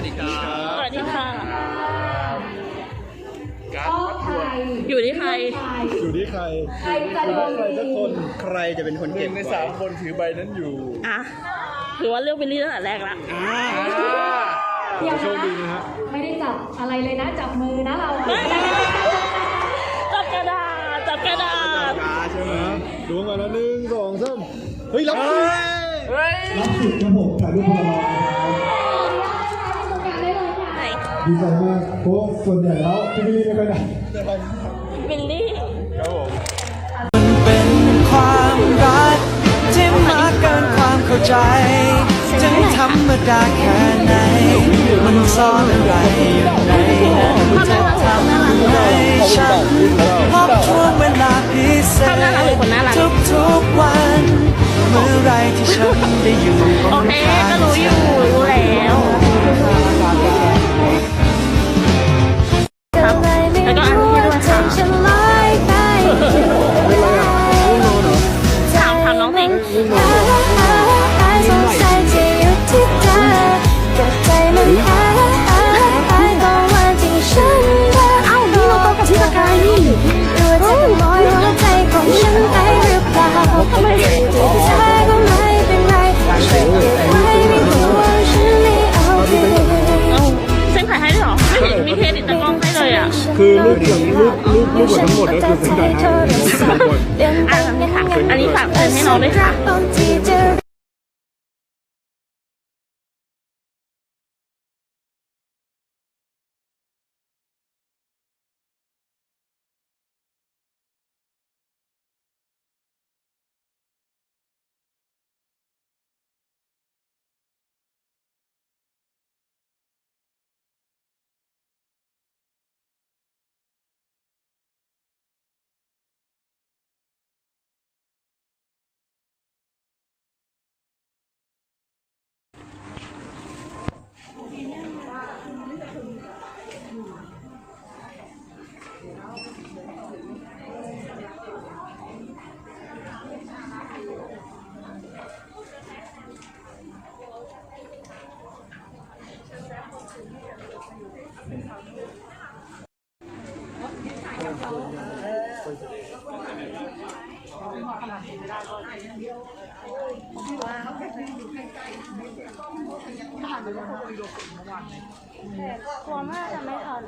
วัสดีครับสวัสดีค่ะ การก็วัดใคดรวงอยู่ที่ใคร อยู่ที่ใครใครจะดวงใครสักคนใครจะเป็นคนหเก็นึ่บงในไว้สามคนถือใบนั้นอยู่อะถือว่าเลือกวิลลี่ตั้งแต่แรกละ อ่าเดี๋ยวโชคดีนะนะฮะ ไม่ได้จับอะไรเลยนะ จับมือนะเราอะจับกระดาษจับกระดาษกาใช่ไหมนะดูกันนะหนึ่งสองสามเฮ้ยรับสิเฮ้ย รับสิครับผมถ่ายรูปพลารอยด์นะครับไหน ดีใจมากเพราะว่าส่วนใหญ่แล้วที่นี่ไม่ค่อยได้วิลลี่ครับผมเป็นความรักที่มากเกินความเข้าใจถึงธรรมดาแค่ไหน มันซ่อนอะไรอยู่ในนั้นจะทำให้ฉันพบช่วงเวลาพิเศษทุกๆวันเมื่อไรที่ฉันได้อยู่โอเคก็รู้อยู่รู้แล้ว เลยอะ คือรูปอย่างรูปรูปรูปหมดทั้งหมดก็คือเป็นการให้ทุกคนอะนี่ค่ะอันนี้ฝากเซ็นให้น้องด้วยค่ะ กลัวมากจะไม่ทัน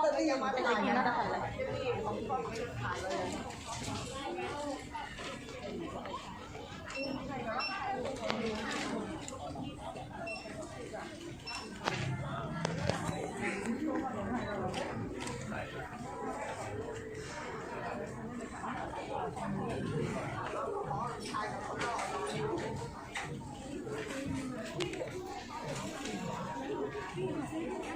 แต่จริงๆน่าจะทันเลย